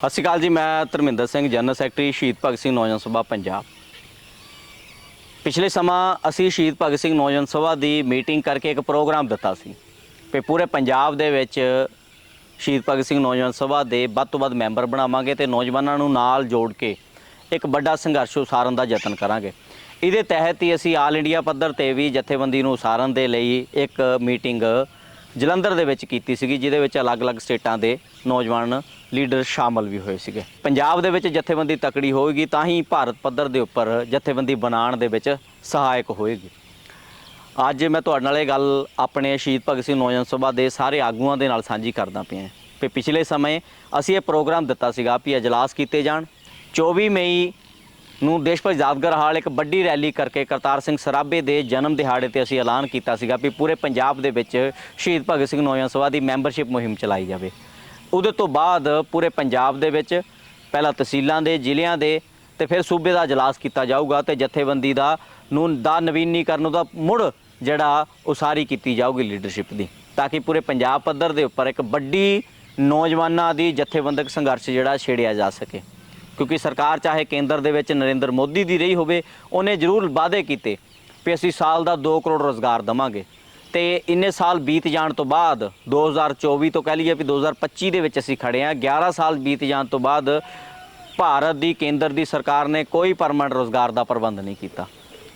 ਸਤਿ ਸ਼੍ਰੀ ਅਕਾਲ ਜੀ, ਮੈਂ ਧਰਮਿੰਦਰ ਸਿੰਘ, ਜਨਰਲ ਸੈਕਟਰੀ, ਸ਼ਹੀਦ ਭਗਤ ਸਿੰਘ ਨੌਜਵਾਨ ਸਭਾ ਪੰਜਾਬ। ਪਿਛਲੇ ਸਮਾਂ ਅਸੀਂ ਸ਼ਹੀਦ ਭਗਤ ਸਿੰਘ ਨੌਜਵਾਨ ਸਭਾ ਦੀ ਮੀਟਿੰਗ ਕਰਕੇ ਇੱਕ ਪ੍ਰੋਗਰਾਮ ਦਿੱਤਾ ਸੀ ਕਿ ਪੂਰੇ ਪੰਜਾਬ ਦੇ ਵਿੱਚ ਸ਼ਹੀਦ ਭਗਤ ਸਿੰਘ ਨੌਜਵਾਨ ਸਭਾ ਦੇ ਵੱਧ ਤੋਂ ਵੱਧ ਮੈਂਬਰ ਬਣਾਵਾਂਗੇ ਤੇ ਨੌਜਵਾਨਾਂ ਨੂੰ ਨਾਲ ਜੋੜ ਕੇ ਇੱਕ ਵੱਡਾ ਸੰਘਰਸ਼ ਉਸਾਰਨ ਦਾ ਯਤਨ ਕਰਾਂਗੇ। ਇਹਦੇ ਤਹਿਤ ਹੀ ਅਸੀਂ ਆਲ ਇੰਡੀਆ ਪੱਧਰ ਤੇ ਵੀ ਜਥੇਬੰਦੀ ਨੂੰ ਉਸਾਰਨ ਦੇ ਲਈ ਇੱਕ ਮੀਟਿੰਗ ਜਲੰਧਰ ਦੇ ਵਿੱਚ ਕੀਤੀ ਸੀਗੀ, ਜਿਹਦੇ ਵਿੱਚ ਅਲੱਗ-ਅਲੱਗ ਸਟੇਟਾਂ ਦੇ ਨੌਜਵਾਨ ਲੀਡਰ ਸ਼ਾਮਲ ਵੀ ਹੋਏ ਸੀਗੇ। ਪੰਜਾਬ ਦੇ ਵਿੱਚ ਜਥੇਬੰਦੀ ਤਕੜੀ ਹੋਏਗੀ, ਤਾਂ ਹੀ ਭਾਰਤ ਪੱਧਰ ਦੇ ਉੱਪਰ ਜਥੇਬੰਦੀ ਬਣਾਉਣ ਦੇ ਵਿੱਚ ਸਹਾਇਕ ਹੋਏਗੀ। ਅੱਜ ਮੈਂ ਤੁਹਾਡੇ ਨਾਲ ਇਹ ਗੱਲ ਆਪਣੇ ਸ਼ਹੀਦ ਭਗਤ ਸਿੰਘ ਨੌਜਵਾਨ ਸਭਾ ਦੇ ਸਾਰੇ ਆਗੂਆਂ ਦੇ ਨਾਲ ਸਾਂਝੀ ਕਰਦਾ ਪਿਆ ਕਿ ਪਿਛਲੇ ਸਮੇਂ ਅਸੀਂ ਇਹ ਪ੍ਰੋਗਰਾਮ ਦਿੱਤਾ ਸੀਗਾ ਵੀ ਅਜਲਾਸ ਕੀਤੇ ਜਾਣ। 24 ਮਈ ਨੂੰ ਦੇਸ਼ ਭਰ ਯਾਦਗਾਰ ਹਾਲ ਇੱਕ ਵੱਡੀ ਰੈਲੀ ਕਰਕੇ ਕਰਤਾਰ ਸਿੰਘ ਸਰਾਭੇ ਦੇ ਜਨਮ ਦਿਹਾੜੇ ਤੇ ਅਸੀਂ ਐਲਾਨ ਕੀਤਾ ਸੀਗਾ ਵੀ ਪੂਰੇ ਪੰਜਾਬ ਦੇ ਵਿੱਚ ਸ਼ਹੀਦ ਭਗਤ ਸਿੰਘ ਨੌਜਵਾਨ ਸਭਾ ਦੀ ਮੈਂਬਰਸ਼ਿਪ ਮੁਹਿੰਮ ਚਲਾਈ ਜਾਵੇ। ਉਹਦੇ ਤੋਂ ਬਾਅਦ ਪੂਰੇ ਪੰਜਾਬ ਦੇ ਵਿੱਚ ਪਹਿਲਾਂ ਤਹਿਸੀਲਾਂ ਦੇ, ਜ਼ਿਲ੍ਹਿਆਂ ਦੇ ਤੇ ਫਿਰ ਸੂਬੇ ਦਾ ਇਜਲਾਸ ਕੀਤਾ ਜਾਊਗਾ ਤੇ ਜਥੇਬੰਦੀ ਦਾ ਨੂੰ, ਦਾ ਨਵੀਨੀਕਰਨ ਉਹਦਾ ਮੁੜ ਜਿਹੜਾ ਉਸਾਰੀ ਕੀਤੀ ਜਾਊਗੀ ਲੀਡਰਸ਼ਿਪ ਦੀ। ਤਾਂ ਕਿ ਪੂਰੇ ਪੰਜਾਬ ਪੱਧਰ ਦੇ ਉੱਪਰ ਇੱਕ ਵੱਡੀ ਨੌਜਵਾਨਾਂ ਦੀ ਜਥੇਬੰਦਕ ਸੰਘਰਸ਼ ਜਿਹੜਾ ਛੇੜਿਆ ਜਾ ਸਕੇ। ਕਿਉਂਕਿ ਸਰਕਾਰ ਚਾਹੇ ਕੇਂਦਰ ਦੇ ਵਿੱਚ ਨਰਿੰਦਰ ਮੋਦੀ ਦੀ ਰਹੀ ਹੋਵੇ, ਉਹਨੇ ਜ਼ਰੂਰ ਵਾਅਦੇ ਕੀਤੇ ਵੀ ਅਸੀਂ ਸਾਲ ਦਾ 2 ਕਰੋੜ ਰੋਜ਼ਗਾਰ ਦਵਾਂਗੇ। ਤੇ ਇੰਨੇ ਸਾਲ ਬੀਤ ਜਾਣ ਤੋਂ ਬਾਅਦ 2024 ਤੋਂ ਕਹਿ ਲਈਏ ਵੀ 2025 ਦੇ ਵਿੱਚ ਅਸੀਂ ਖੜੇ ਆ 11 ਸਾਲ ਬੀਤ ਜਾਣ ਤੋਂ ਬਾਅਦ ਭਾਰਤ ਦੀ ਕੇਂਦਰ ਦੀ ਸਰਕਾਰ ਨੇ ਕੋਈ ਪਰਮਨੈਂਟ ਰੋਜ਼ਗਾਰ ਦਾ ਪ੍ਰਬੰਧ ਨਹੀਂ ਕੀਤਾ।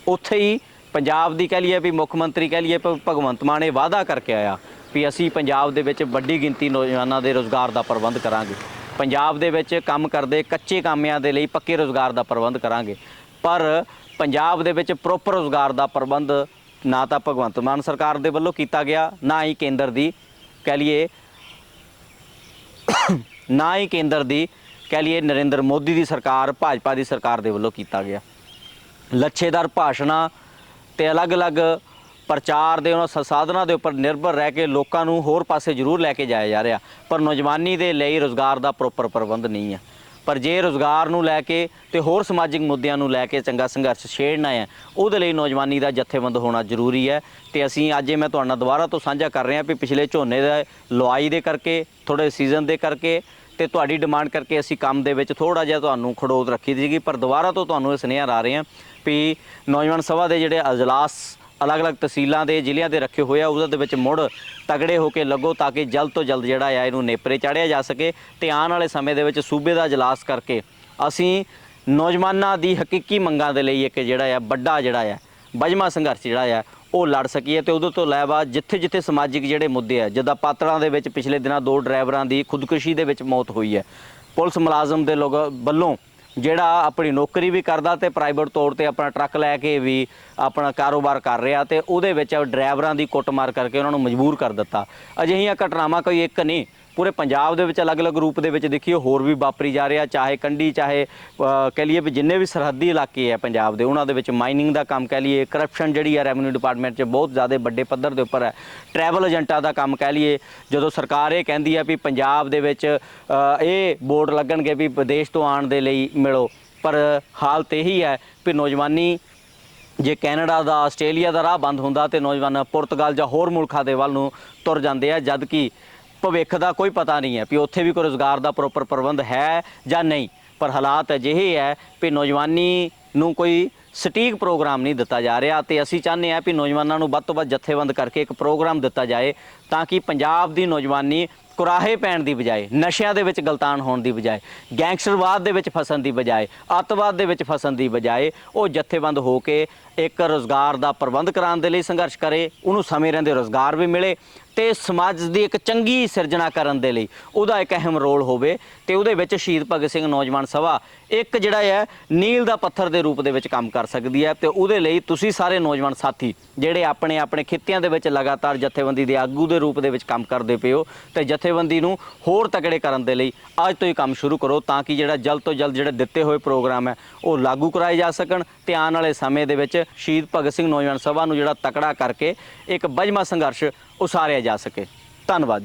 ਉੱਥੇ ਹੀ ਪੰਜਾਬ ਦੀ ਕਹਿ ਲਈਏ ਵੀ ਮੁੱਖ ਮੰਤਰੀ ਕਹਿ ਲਈਏ ਭ- ਭਗਵੰਤ ਮਾਨ ਇਹ ਵਾਅਦਾ ਕਰਕੇ ਆਇਆ ਵੀ ਅਸੀਂ ਪੰਜਾਬ ਦੇ ਵਿੱਚ ਵੱਡੀ ਗਿਣਤੀ ਨੌਜਵਾਨਾਂ ਦੇ ਰੋਜ਼ਗਾਰ ਦਾ ਪ੍ਰਬੰਧ ਕਰਾਂਗੇ। ਪੰਜਾਬ ਦੇ ਵਿੱਚ ਕੰਮ ਕਰਦੇ ਕੱਚੇ ਕਾਮਿਆਂ ਦੇ ਲਈ ਪੱਕੇ ਰੋਜ਼ਗਾਰ ਦਾ ਪ੍ਰਬੰਧ ਕਰਾਂਗੇ। ਪਰ ਪੰਜਾਬ ਦੇ ਵਿੱਚ ਪ੍ਰੋਪਰ ਰੋਜ਼ਗਾਰ ਦਾ ਪ੍ਰਬੰਧ ਨਾ ਤਾਂ ਭਗਵੰਤ ਮਾਨ ਸਰਕਾਰ ਦੇ ਵੱਲੋਂ ਕੀਤਾ ਗਿਆ, ਨਾ ਹੀ ਕੇਂਦਰ ਦੀ, ਕਹਿ ਲਈਏ ਨਾ ਹੀ ਕੇਂਦਰ ਦੀ, ਕਹਿ ਲਈਏ ਨਰਿੰਦਰ ਮੋਦੀ ਦੀ ਸਰਕਾਰ, ਭਾਜਪਾ ਦੀ ਸਰਕਾਰ ਦੇ ਵੱਲੋਂ ਕੀਤਾ ਗਿਆ। ਲੱਛੇਦਾਰ ਭਾਸ਼ਣਾਂ ਤੇ ਅਲੱਗ-ਅਲੱਗ ਪ੍ਰਚਾਰ ਦੇ ਉਹਨਾਂ ਸੰਸਾਧਨਾਂ ਦੇ ਉੱਪਰ ਨਿਰਭਰ ਰਹਿ ਕੇ ਲੋਕਾਂ ਨੂੰ ਹੋਰ ਪਾਸੇ ਜ਼ਰੂਰ ਲੈ ਕੇ ਜਾਇਆ ਜਾ ਰਿਹਾ। ਪਰ ਨੌਜਵਾਨੀ ਦੇ ਲਈ ਰੋਜ਼ਗਾਰ ਦਾ ਪ੍ਰੋਪਰ ਪ੍ਰਬੰਧ ਨਹੀਂ ਹੈ। ਪਰ ਜੇ ਰੋਜ਼ਗਾਰ ਨੂੰ ਲੈ ਕੇ ਤੇ ਹੋਰ ਸਮਾਜਿਕ ਮੁੱਦਿਆਂ ਨੂੰ ਲੈ ਕੇ ਚੰਗਾ ਸੰਘਰਸ਼ ਛੇੜਨਾ ਹੈ, ਉਹਦੇ ਲਈ ਨੌਜਵਾਨੀ ਦਾ ਜਥੇਬੰਦ ਹੋਣਾ ਜ਼ਰੂਰੀ ਹੈ। ਤੇ ਅਸੀਂ ਅੱਜ ਇਹ ਮੈਂ ਤੁਹਾਡਾ ਦੁਬਾਰਾ ਤੋਂ ਸਾਂਝਾ ਕਰ ਰਹੇ ਹਾਂ ਵੀ ਪਿਛਲੇ ਝੋਨੇ ਦਾ ਲੁਆਈ ਦੇ ਕਰਕੇ ਥੋੜੇ ਸੀਜ਼ਨ ਦੇ ਕਰਕੇ ਤੇ ਤੁਹਾਡੀ ਡਿਮਾਂਡ ਕਰਕੇ ਅਸੀਂ ਕੰਮ ਦੇ ਵਿੱਚ ਥੋੜਾ ਜਿਹਾ ਤੁਹਾਨੂੰ ਖੜੋਤ ਰੱਖੀ ਸੀਗੀ। ਪਰ ਦੁਬਾਰਾ ਤੋਂ ਤੁਹਾਨੂੰ ਇਹ ਸੁਨੇਹਾ ਆ ਰਹੇ ਹਾਂ ਵੀ ਨੌਜਵਾਨ ਸਭਾ ਦੇ ਜਿਹੜੇ ਅਜਲਾਸ ਅਲੱਗ-ਅਲੱਗ ਤਹਿਸੀਲਾਂ ਦੇ, ਜ਼ਿਲ੍ਹਿਆਂ ਦੇ ਰੱਖੇ ਹੋਏ ਆ। ਉਹਦੇ ਦੇ ਵਿੱਚ ਮੁੜ ਤਗੜੇ ਹੋ ਕੇ ਲੱਗੋ ਤਾਂ ਕਿ ਜਲਦ ਤੋਂ ਜਲਦ ਜਿਹੜਾ ਆ, ਇਹਨੂੰ ਨੇਪਰੇ ਚਾੜਿਆ ਜਾ ਸਕੇ ਤੇ ਆਉਣ ਵਾਲੇ ਸਮੇਂ ਦੇ ਵਿੱਚ ਸੂਬੇ ਦਾ ਇਜਲਾਸ ਕਰਕੇ ਅਸੀਂ ਨੌਜਵਾਨਾਂ ਦੀ ਹਕੀਕੀ ਮੰਗਾਂ ਦੇ ਲਈ ਇੱਕ ਜਿਹੜਾ ਆ, ਵੱਡਾ ਜਿਹੜਾ ਆ, ਬਜਮਾ ਸੰਘਰਸ਼ ਜਿਹੜਾ ਆ, ਉਹ ਲੜ ਸਕੀਏ ਤੇ ਉਦੋਂ ਤੋਂ ਇਲਾਵਾ ਜਿੱਥੇ ਜਿੱਥੇ ਸਮਾਜਿਕ ਜਿਹੜੇ ਮੁੱਦੇ ਆ, ਜਿੱਦਾਂ ਪਾਤੜਾਂ ਦੇ ਵਿੱਚ ਪਿਛਲੇ ਦਿਨਾਂ ਦੋ ਡਰਾਈਵਰਾਂ ਦੀ ਖੁਦਕੁਸ਼ੀ ਦੇ ਵਿੱਚ ਮੌਤ ਹੋਈ ਹੈ। ਪੁਲਿਸ ਮੁਲਾਜ਼ਮ ਦੇ ਲੋਕ ਵੱਲੋਂ ਜਿਹੜਾ ਆਪਣੀ ਨੌਕਰੀ ਵੀ ਕਰਦਾ ਤੇ ਪ੍ਰਾਈਵੇਟ ਤੌਰ ਤੇ ਆਪਣਾ ਟਰੱਕ ਲੈ ਕੇ ਵੀ ਆਪਣਾ ਕਾਰੋਬਾਰ ਕਰ ਰਿਹਾ ਤੇ ਉਹਦੇ ਵਿੱਚ ਡਰਾਈਵਰਾਂ ਦੀ ਕੁੱਟਮਾਰ ਕਰਕੇ ਉਹਨਾਂ ਨੂੰ ਮਜਬੂਰ ਕਰ ਦਿੱਤਾ। ਅਜਿਹੀਆਂ ਘਟਨਾਵਾਂ ਕੋਈ ਇੱਕ ਨਹੀਂ ਪੂਰੇ ਪੰਜਾਬ ਦੇ ਵਿੱਚ ਅਲੱਗ-ਅਲੱਗ ਰੂਪ ਦੇ ਵਿੱਚ ਦੇਖੀਏ, ਹੋਰ ਵੀ ਵਾਪਰੀ ਜਾ ਰਿਹਾ, ਚਾਹੇ ਕੰਢੀ, ਚਾਹੇ ਕਹਿ ਲਈਏ ਵੀ ਜਿੰਨੇ ਵੀ ਸਰਹੱਦੀ ਇਲਾਕੇ ਹੈ ਪੰਜਾਬ ਦੇ, ਉਹਨਾਂ ਦੇ ਵਿੱਚ ਮਾਈਨਿੰਗ ਦਾ ਕੰਮ ਕਹਿ ਲਈਏ ਕਰਪਸ਼ਨ ਜਿਹੜੀ ਹੈ ਰੈਵਨਿਊ ਡਿਪਾਰਟਮੈਂਟ 'ਚ ਬਹੁਤ ਜ਼ਿਆਦਾ ਵੱਡੇ ਪੱਧਰ ਦੇ ਉੱਪਰ ਹੈ। ਟਰੈਵਲ ਏਜੰਟਾਂ ਦਾ ਕੰਮ ਕਹਿ ਲਈਏ, ਜਦੋਂ ਸਰਕਾਰ ਇਹ ਕਹਿੰਦੀ ਹੈ ਵੀ ਪੰਜਾਬ ਦੇ ਵਿੱਚ ਇਹ ਬੋਰਡ ਲੱਗਣਗੇ ਵੀ ਵਿਦੇਸ਼ ਤੋਂ ਆਉਣ ਦੇ ਲਈ ਮਿਲੋ, ਪਰ ਹਾਲਤ ਇਹੀ ਹੈ ਵੀ ਨੌਜਵਾਨੀ ਜੇ ਕੈਨੇਡਾ ਦਾ, ਆਸਟ੍ਰੇਲੀਆ ਦਾ ਰਾਹ ਬੰਦ ਹੁੰਦਾ ਤੇ ਨੌਜਵਾਨ ਪੁਰਤਗਾਲ ਜਾਂ ਹੋਰ ਮੁਲਕਾਂ ਦੇ ਵੱਲ ਨੂੰ ਤੁਰ ਜਾਂਦੇ ਆ ਜਦ ਕਿ ਭਵਿੱਖ ਦਾ ਕੋਈ ਪਤਾ ਨਹੀਂ ਹੈ ਵੀ ਉੱਥੇ ਵੀ ਕੋਈ ਰੋਜ਼ਗਾਰ ਦਾ ਪ੍ਰੋਪਰ ਪ੍ਰਬੰਧ ਹੈ ਜਾਂ ਨਹੀਂ। ਪਰ ਹਾਲਾਤ ਅਜਿਹੇ ਹੈ ਵੀ ਨੌਜਵਾਨੀ ਨੂੰ ਕੋਈ ਸਟੀਕ ਪ੍ਰੋਗਰਾਮ ਨਹੀਂ ਦਿੱਤਾ ਜਾ ਰਿਹਾ ਤੇ ਅਸੀਂ ਚਾਹੁੰਦੇ ਹਾਂ ਵੀ ਨੌਜਵਾਨਾਂ ਨੂੰ ਵੱਧ ਤੋਂ ਵੱਧ ਜਥੇਬੰਦ ਕਰਕੇ ਇੱਕ ਪ੍ਰੋਗਰਾਮ ਦਿੱਤਾ ਜਾਏ ਤਾਂ ਕਿ ਪੰਜਾਬ ਦੀ ਨੌਜਵਾਨੀ ਕੁਰਾਹੇ ਪੈਣ ਦੀ ਬਜਾਏ, ਨਸ਼ਿਆਂ ਦੇ ਵਿੱਚ ਗਲਤਾਨ ਹੋਣ ਦੀ ਬਜਾਏ, ਗੈਂਗਸਟਰਵਾਦ ਦੇ ਵਿੱਚ ਫਸਣ ਦੀ ਬਜਾਏ, ਅੱਤਵਾਦ ਦੇ ਵਿੱਚ ਫਸਣ ਦੀ ਬਜਾਏ ਉਹ ਜਥੇਬੰਦ ਹੋ ਕੇ ਇੱਕ ਰੋਜ਼ਗਾਰ ਦਾ ਪ੍ਰਬੰਧ ਕਰਾਉਣ ਦੇ ਲਈ ਸੰਘਰਸ਼ ਕਰੇ, ਉਹਨੂੰ ਸਮੇਂ ਰਹਿੰਦੇ ਰੋਜ਼ਗਾਰ ਵੀ ਮਿਲੇ ਤੇ ਸਮਾਜ ਦੀ ਇੱਕ ਚੰਗੀ ਸਿਰਜਣਾ ਕਰਨ ਦੇ ਲਈ ਉਹਦਾ ਇੱਕ ਅਹਿਮ ਰੋਲ ਹੋਵੇ ਤੇ ਉਹਦੇ ਵਿੱਚ ਸ਼ਹੀਦ ਭਗਤ ਸਿੰਘ ਨੌਜਵਾਨ ਸਭਾ ਇੱਕ ਜਿਹੜਾ ਹੈ, ਨੀਲ ਦਾ ਪੱਥਰ ਦੇ ਰੂਪ ਦੇ ਵਿੱਚ ਕੰਮ ਕਰ ਸਕਦੀ ਹੈ ਤੇ ਉਹਦੇ ਲਈ ਤੁਸੀਂ ਸਾਰੇ ਨੌਜਵਾਨ ਸਾਥੀ ਜਿਹੜੇ ਆਪਣੇ ਆਪਣੇ ਖਿੱਤਿਆਂ ਦੇ ਵਿੱਚ ਲਗਾਤਾਰ ਜਥੇਬੰਦੀ ਦੇ ਆਗੂ ਦੇ ਰੂਪ ਦੇ ਵਿੱਚ ਕੰਮ ਕਰਦੇ ਪਏ ਹੋ ਤੇ ਜਥੇਬੰਦੀ ਨੂੰ ਹੋਰ ਤਕੜੇ ਕਰਨ ਦੇ ਲਈ ਅੱਜ ਤੋਂ ਹੀ ਕੰਮ ਸ਼ੁਰੂ ਕਰੋ ਤਾਂ ਕਿ ਜਿਹੜਾ ਜਲਦ ਤੋਂ ਜਲਦ ਜਿਹੜੇ ਦਿੱਤੇ ਹੋਏ ਪ੍ਰੋਗਰਾਮ ਹੈ, ਉਹ ਲਾਗੂ ਕਰਾਏ ਜਾ ਸਕਣ ਤੇ ਆਉਣ ਵਾਲੇ ਸਮੇਂ ਦੇ ਵਿੱਚ ਸ਼ਹੀਦ ਭਗਤ ਸਿੰਘ ਨੌਜਵਾਨ ਸਭਾ ਨੂੰ ਜਿਹੜਾ ਤਕੜਾ ਕਰਕੇ ਇੱਕ ਬਜਮਾ ਸੰਘਰਸ਼ ਉਸਾਰਿਆ ਜਾ ਸਕੇ। ਧੰਨਵਾਦ